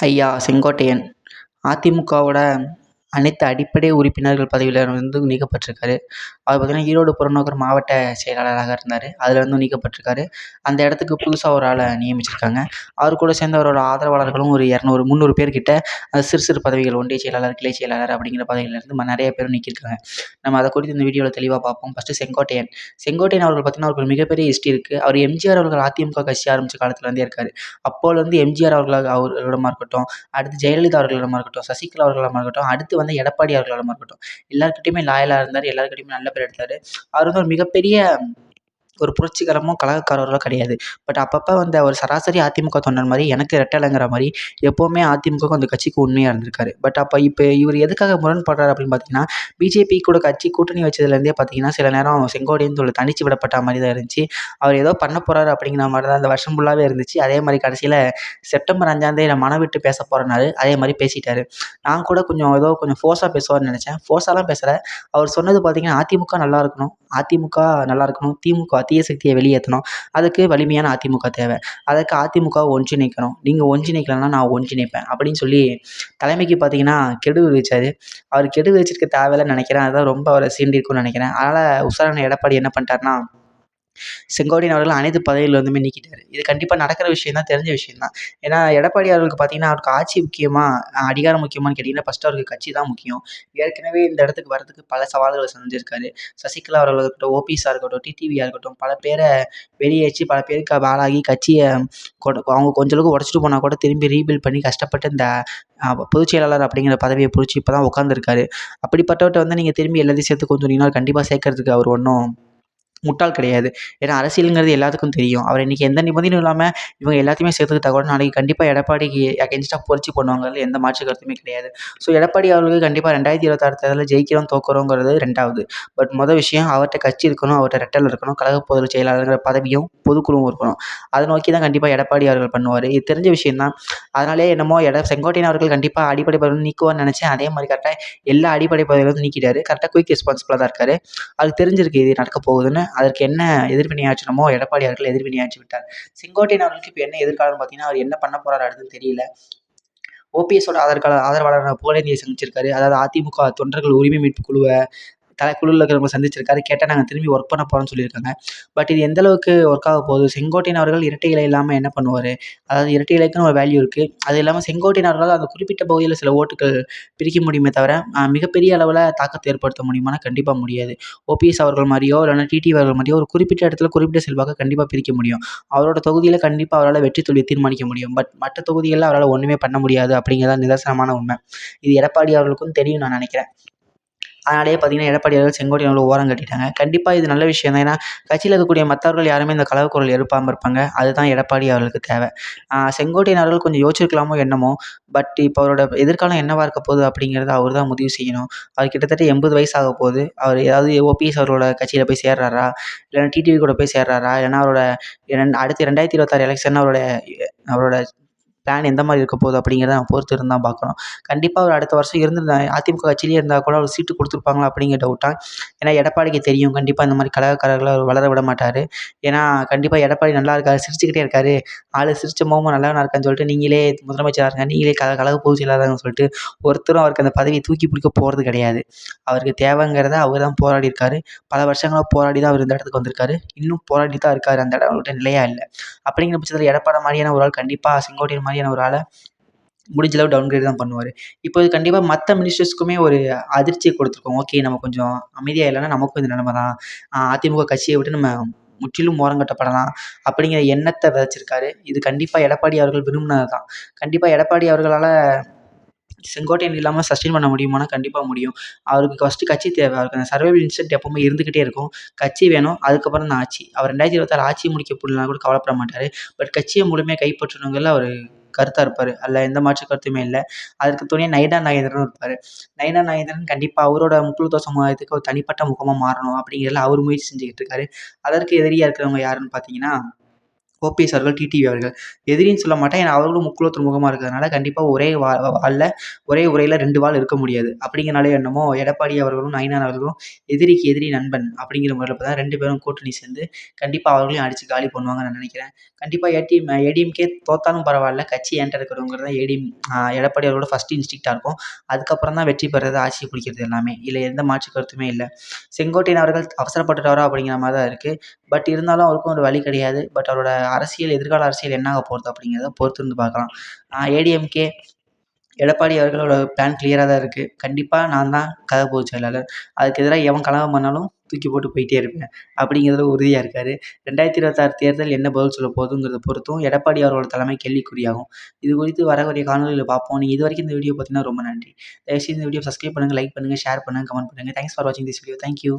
ஐயா செங்கோட்டையன். அதிமுகவோட அனைத்து அடிப்படை உறுப்பினர்கள் பதவியில் வந்து நீக்கப்பட்டிருக்காரு. அவர் பார்த்திங்கன்னா ஈரோடு புறநகர் மாவட்ட செயலாளராக இருந்தார். அதில் வந்து நீக்கப்பட்டிருக்காரு. அந்த இடத்துக்கு புதுசாக ஒரு ஆளை நியமிச்சிருக்காங்க. அவர் கூட சேர்ந்து அவரோட ஆதரவாளர்களும் ஒரு இரநூறு முந்நூறு பேர் அந்த சிறு சிறு பதவிகள் ஒன்றிய செயலாளர் கிளை செயலாளர் அப்படிங்கிற பதவியிலேருந்து நிறைய பேர் நிற்கிருக்காங்க நம்ம அதை குறித்து இந்த வீடியோவில் தெளிவாக பார்ப்போம். ஃபஸ்ட்டு செங்கோட்டையன். செங்கோட்டையன் அவர்கள் பார்த்திங்கன்னா அவருக்கு மிகப்பெரிய ஹிஸ்ட்ரி இருக்குது அவர் எம்ஜிஆர் அவர்கள் அதிமுக கட்சி ஆரம்பித்த காலத்துலேருந்தே இருக்கார். அப்போலேருந்து எம்ஜிஆர் அவர்களாக அவர்களிடமாக இருக்கட்டும் அடுத்து ஜெயலலிதா அவர்களிடமாக இருக்கட்டும் சசிகலா அவர்களிடமாக இருக்கட்டும் அடுத்து வந்து எடப்பாடி அவர்களிடமா இருக்கட்டும் எல்லாருக்கிட்டையுமே லாயலாக இருந்தார் எல்லாருக்கிட்டையுமே நல்ல பேர் எடுத்தார். அவர் வந்து ஒரு மிகப்பெரிய ஒரு புரட்சிகரமோ கலகக்காரரும் கிடையாது. பட் அப்பப்போ வந்து அவர் சராசரி அதிமுக தொண்டன் மாதிரி எனக்கு ரெட்டலைங்கிற மாதிரி எப்போவுமே அதிமுகவுக்கும் அந்த கட்சிக்கு உண்மையாக இருந்திருக்காரு. பட் அப்போ இப்போ இவர் எதுக்காக முரண்படுறாரு அப்படின்னு பார்த்தீங்கன்னா பிஜேபி கூட கட்சி கூட்டணி வச்சதுலேருந்தே பார்த்தீங்கன்னா சில நேரம் செங்கோடின்னு சொல்லி தனிச்சு விடப்பட்ட மாதிரி தான் இருந்துச்சு. அவர் ஏதோ பண்ண போகிறாரு அப்படிங்கிற மாதிரி தான் அந்த வருஷம் ஃபுல்லாகவே இருந்துச்சு. அதே மாதிரி கடைசியில் செப்டம்பர் அஞ்சாந்தேதி நான் மன விட்டு பேச போகிறனாரு அதே மாதிரி பேசிட்டாரு. நான் கூட கொஞ்சம் ஏதோ கொஞ்சம் ஃபோர்ஸாக பேசுவார்னு நினச்சேன். ஃபோர்ஸாலாம் பேசலை. அவர் சொன்னது பார்த்தீங்கன்னா அதிமுக நல்லா இருக்கணும். அதிமுக நல்லா இருக்கணும். திமுக தீய சக்தியை வெளியேற்றணும் அதுக்கு வலிமையான அதிமுக தேவை. அதுக்கு அதிமுகவை ஒன்றிணைக்கணும். நீங்கள் ஒன்றிணைக்கலன்னா நான் ஒன்றிணைப்பேன் அப்படின்னு சொல்லி தலைமைக்கு பார்த்தீங்கன்னா கெடு விதிச்சார். அவர் கெடு விதிச்சிருக்க தேவையில்லைன்னு நினைக்கிறேன். அதுதான் ரொம்ப அவரை சீண்டிருக்கும்னு நினைக்கிறேன். அதனால் உஷாரான எடப்பாடி என்ன பண்ணிட்டாருன்னா செங்கோட்டையன் அவர்கள் அனைத்து பதவியில் வந்துமே நீக்கிட்டார் இது கண்டிப்பாக நடக்கிற விஷயம் தான் தெரிஞ்ச விஷயம் தான். ஏன்னா எடப்பாடி அவர்களுக்கு பார்த்தீங்கன்னா அவருக்கு ஆட்சி முக்கியமா அதிகாரம் முக்கியமானு கேட்டிங்கன்னா ஃபஸ்ட்டு அவருக்கு கட்சி தான் முக்கியம். ஏற்கனவே இந்த இடத்துக்கு வரதுக்கு பல சவால்களை சந்திச்சிருக்காரு. சசிகலா அவர்கள் இருக்கட்டும் ஓபிஎஸ்ஸாக இருக்கட்டும் டிடிவியாக இருக்கட்டும் பல பேரை வெளியேற்றி பல பேருக்கு ஆளாகி கட்சியை அவங்க கொஞ்சம் அளவுக்கு உடச்சிட்டு போனால் கூட திரும்பி ரீபில்ட் பண்ணி கஷ்டப்பட்டு இந்த பொதுச் செயலாளர் அப்படிங்கிற பதவியை பிடிச்சி இப்போ தான் உட்காந்துருக்காரு அப்படிப்பட்டவர்கிட்ட வந்து நீங்கள் திரும்பி எல்லாத்தையும் சேர்த்து கொஞ்சம் சொன்னீங்கன்னா கண்டிப்பாக சேர்க்கறதுக்கு அவர் ஒன்றும் முட்டாள் கிடையாது. ஏன்னா அரசியலுங்கிறது எல்லாத்துக்கும் தெரியும். அவர் இன்றைக்கி எந்த நிபந்தனையும் இல்லாமல் இவங்க எல்லாத்தையுமே சேர்த்துக்கிட்டா கூட நாளைக்கு கண்டிப்பாக எடப்பாடிக்கு அகென்ஸ்டாக புரட்சி பண்ணுவாங்கிறது எந்த மாற்று கருத்துமே கிடையாது. ஸோ எடப்பாடி அவர்களுக்கு கண்டிப்பாக ரெண்டாயிரத்தி இருபத்தாறு தேர்தலில் ஜெயிக்கிறோம் தோக்குறோங்கிறது ரெண்டாவது. பட் மொதல் விஷயம் அவர்கிட்ட கட்சி இருக்கணும் அவர்கிட்ட ரெட்டல் இருக்கணும் கழக பொதுச் செயலாளருங்கிற பதவியும் பொதுக்குழுவும் இருக்கணும். அதை நோக்கி தான் கண்டிப்பாக எடப்பாடி அவர்கள் பண்ணுவார். இது தெரிஞ்ச விஷயம் தான் அதனாலே என்னமோ எட செங்கோட்டையன் அவர்கள் கண்டிப்பாக அடிப்படை பதவி நீக்குவான்னு நினச்சேன். அதே மாதிரி கரெக்டாக எல்லா அடிப்படை பதவியிலும் நீக்கிட்டாரு. கரெக்டாக குயிக் ரெஸ்பான்சிபிளாக தான் இருக்காரு. அது தெரிஞ்சிருக்கு இது நடக்க போகுதுன்னு. அதற்கு என்ன எதிர்வினையாற்றணுமோ எடப்பாடி அவர்கள் எதிர்வினையாற்றி விட்டார். செங்கோட்டையன் அவர்களுக்கு இப்போ என்ன எதிர்காலம்னு பார்த்தீங்கன்னா அவர் என்ன பண்ண போறாரு அடுத்துன்னு தெரியல. ஓபிஎஸோட ஆதரவு ஆதரவாளரான புகழேந்தியை சந்திச்சிருக்காரு அதாவது அதிமுக தொண்டர்கள் உரிமை மீட்பு குழுவை தலை குழுவில் இருக்கிறவங்க சந்திச்சிருக்காரு. கேட்டால் நாங்கள் திரும்பி ஒர்க் பண்ண போகிறோம்னு சொல்லியிருக்காங்க. பட் இது எந்தளவுக்கு ஒர்க் ஆக போகுது? செங்கோட்டையன் அவர்கள் இரட்டை இலை இல்லாமல் என்ன பண்ணுவார்? அதாவது இரட்டை இலைக்குன்னு ஒரு வேல்யூ இருக்குது அது இல்லாமல் செங்கோட்டையன் அவர்களால் அந்த குறிப்பிட்ட பகுதியில் சில ஓட்டுகள் பிரிக்க முடியுமே தவிர மிகப்பெரிய அளவில் தாக்கத்தை ஏற்படுத்த முடியுமானா கண்டிப்பாக முடியாது. ஓபிஎஸ் அவர்கள் மாதிரியோ இல்லைனா டிடி அவர்கள் மாதிரியோ ஒரு குறிப்பிட்ட இடத்துல குறிப்பிட்ட செல்வாக்கை கண்டிப்பாக பிரிக்க முடியும். அவரோட தொகுதியில் கண்டிப்பாக அவரால் வெற்றி தோல்வி தீர்மானிக்க முடியும். பட் மற்ற தொகுதிகளில் அவரால் ஒன்றுமே பண்ண முடியாது அப்படிங்கிறதான் நிதர்சனமான உண்மை. இது எடப்பாடி அவர்களுக்கும் தெரியும் நான் நினைக்கிறேன். அதனாலேயே பார்த்தீங்கன்னா எடப்பாடி அவர்கள் செங்கோட்டையன் அவர்கள் ஓரம் கட்டிட்டாங்க. கண்டிப்பாக இது நல்ல விஷயம் தான். ஏன்னா கட்சியில் இருக்கக்கூடிய மற்றவர்கள் யாருமே இந்த கலவக்குரல் எழுப்பாமல் இருப்பாங்க. அதுதான் எடப்பாடி அவர்களுக்கு தேவை. செங்கோட்டையன் அவர்கள் கொஞ்சம் யோசிச்சிருக்கலாமோ என்னமோ பட் இப்போ அவரோட எதிர்காலம் என்னவாக இருக்க போகுது அப்படிங்கிறத அவர் தான் முடிவு செய்யணும். அவர் கிட்டத்தட்ட எண்பது வயசு ஆக போகுது. அவர் ஏதாவது ஓபிஎஸ் அவரோட கட்சியில் போய் சேர்றாரா? இல்லைன்னா டிடிவி கூட போய் சேர்றாரா? இல்லைன்னா அவரோட அடுத்து ரெண்டாயிரத்தி இருபத்தாறு எலெக்ஷன் அவரோட அவரோட பிளான் எந்த மாதிரி இருக்க போகுது அப்படிங்கிறத நம்ம பொறுத்து இருந்து தான் பார்க்கணும். கண்டிப்பாக அவர் அடுத்த வருஷம் இருந்திருந்தா அதிமுக கட்சியிலே இருந்தால் கூட அவர் சீட்டு கொடுத்துருப்பாங்களா அப்படிங்கிற டவுட்டாக ஏன்னா எடப்பாடிக்கு தெரியும். கண்டிப்பாக இந்த மாதிரி கலகக்காரர்களை அவர் வளர விட மாட்டார். ஏன்னா கண்டிப்பாக எடப்பாடி நல்லா இருக்கார் சிரிச்சுக்கிட்டே இருக்கார். ஆள் சிரிச்ச முகமும் நல்லா இருக்கான்னு சொல்லிட்டு நீங்களே முதலமைச்சராக இருங்க நீங்களே கல கழக பொதுச் செயலாளர்னு சொல்லிட்டு ஒருத்தரும் அவருக்கு அந்த பதவியை தூக்கி பிடிக்க போகிறது கிடையாது. அவருக்கு தேவைங்கிறத அவர் தான் போராடி இருக்காரு. பல வருஷங்களாக போராடி தான் அவர் இந்த இடத்துக்கு வந்திருக்காரு. இன்னும் போராடி தான் இருக்கார். அந்த இடம் அவர்கிட்ட நிலையாக இல்லை. அப்படிங்கிற பட்சத்தில் எடப்பாடி மாதிரியான ஒரு ஆள் கண்டிப்பாக செங்கோட்டையன் மாதிரி ஒரு ஆளை முடிஞ்ச அளவு டவுன்கிரேட் தான் பண்ணுவார். இப்போ இது கண்டிப்பாக மற்ற மினிஸ்டர்ஸ்க்குமே ஒரு அதிர்ச்சியை கொடுத்துருக்கோம். ஓகே நம்ம கொஞ்சம் அமைதியாக இல்லைன்னா நமக்கும் இந்த நிலமை தான். அதிமுக கட்சியை விட்டு நம்ம முற்றிலும் ஓரங்கட்டப்படலாம் அப்படிங்கிற எண்ணத்தை விதைச்சிருக்காரு. இது கண்டிப்பாக எடப்பாடி அவர்கள் விரும்பினது தான் கண்டிப்பாக எடப்பாடி அவர்களால் செங்கோட்டையன் இல்லாமல் சஸ்டெயின் பண்ண முடியுமானா கண்டிப்பாக முடியும். அவருக்கு ஃபஸ்ட்டு கட்சி தேவை. அவருக்கு அந்த சர்வைவல் இன்ஸ்டன்ட் எப்போவுமே இருந்துக்கிட்டே இருக்கும். கட்சி வேணும் அதுக்கப்புறம் தான் ஆட்சி. அவர் ரெண்டாயிரத்தி இருபத்தாறு ஆட்சி முடிக்க முடியலனா கூட கவலைப்பட மாட்டார். பட் கட்சியை முழுமையாக கைப்பற்றணுங்கிறதுல அவர் கருத்தாக இருப்பார். அதில் எந்த மாற்று கருத்துமே இல்லை. அதுக்கு துணையாக நயினா நாகேந்திரனும் இருப்பார். நயினா நாகேந்திரன் கண்டிப்பாக அவரோட முக்குழுத்தோ சமுதாயத்துக்கு ஒரு தனிப்பட்ட முகமாக மாறணும் அப்படிங்கிறதுல அவர் முயற்சி செஞ்சுக்கிட்டு இருக்கார். அதற்கு எதிரியாக இருக்கிறவங்க யாருன்னு பார்த்தீங்கன்னா ஓபிஎஸ் அவர்கள் டிடிவி அவர்கள். எதிரின்னு சொல்ல மாட்டேன். ஏன்னா அவர்களும் முக்குளத்தூர் முகமாக இருக்கிறதுனால கண்டிப்பாக ஒரே வா வாலில் ஒரே உரையில் ரெண்டு வால் இருக்க முடியாது. அப்படிங்கிறனாலே என்னமோ எடப்பாடி அவர்களும் நயினார் அவர்களும் எதிரிக்கு எதிரி நண்பன் அப்படிங்கிற முறையில் பார்த்தா ரெண்டு பேரும் கூட்டணி சேர்ந்து கண்டிப்பாக அவர்களையும் அடித்து காலி பண்ணுவாங்கன்னு நான் நினைக்கிறேன். கண்டிப்பாக ஏடிஎம் ஏடிஎம்கே தோத்தாலும் பரவாயில்ல. கட்சி என்கிட்ட இருக்கிறவங்கிறது தான் ஏடிஎம் எடப்பாடி அவர்களோட ஃபஸ்ட்டு இன்ஸ்டிக்டாக இருக்கும். அதுக்கப்புறம் தான் வெற்றி பெறது ஆட்சியை பிடிக்கிறது எல்லாமே. இல்லை எந்த மாற்று கருத்துமே இல்லை. செங்கோட்டையன் அவர்கள் அவசரப்பட்டுட்டாரோ அப்படிங்கிற மாதிரி தான் இருக்குது பட் இருந்தாலும் அவருக்கும் ஒரு வழி கிடையாது. பட் அவரோட அரசியல் எதிர்கால அரசியல் என்ன ஆக போகிறது அப்படிங்கிறத பொறுத்து இருந்து பார்க்கலாம் ஏடிஎம்கே எடப்பாடி அவர்களோட பிளான் கிளியராக தான் இருக்குது கண்டிப்பாக நான் தான் கதை பொதுச் செயலாளர். அதுக்கு எதிராக எவன் கலகம் பண்ணாலும் தூக்கி போட்டு போயிட்டே இருப்பேன். அப்படிங்கிறதுல உறுதியாக இருக்கார். ரெண்டாயிரத்தி இருபத்தாறு தேர்தல் என்ன பதில் சொல்ல போகுதுங்கிறத பொறுத்தும் எடப்பாடி அவரோட தலைமை கேள்விக்குறியாகும். இது குறித்து வரக்கூடிய காணொலியில் பார்ப்போம். நீங்கள் இது வரைக்கும் இந்த வீடியோ பார்த்தீங்கன்னா ரொம்ப நன்றி. தயவுசெய்து இந்த வீடியோ சப்ஸ்கிரைப் பண்ணுங்கள் லைக் பண்ணுங்கள் ஷேர் பண்ணுங்கள் கமெண்ட் பண்ணுங்கள் தேங்க்ஸ் ஃபார் வாட்சிங் திஸ் வீடியோ தேங்க்யூ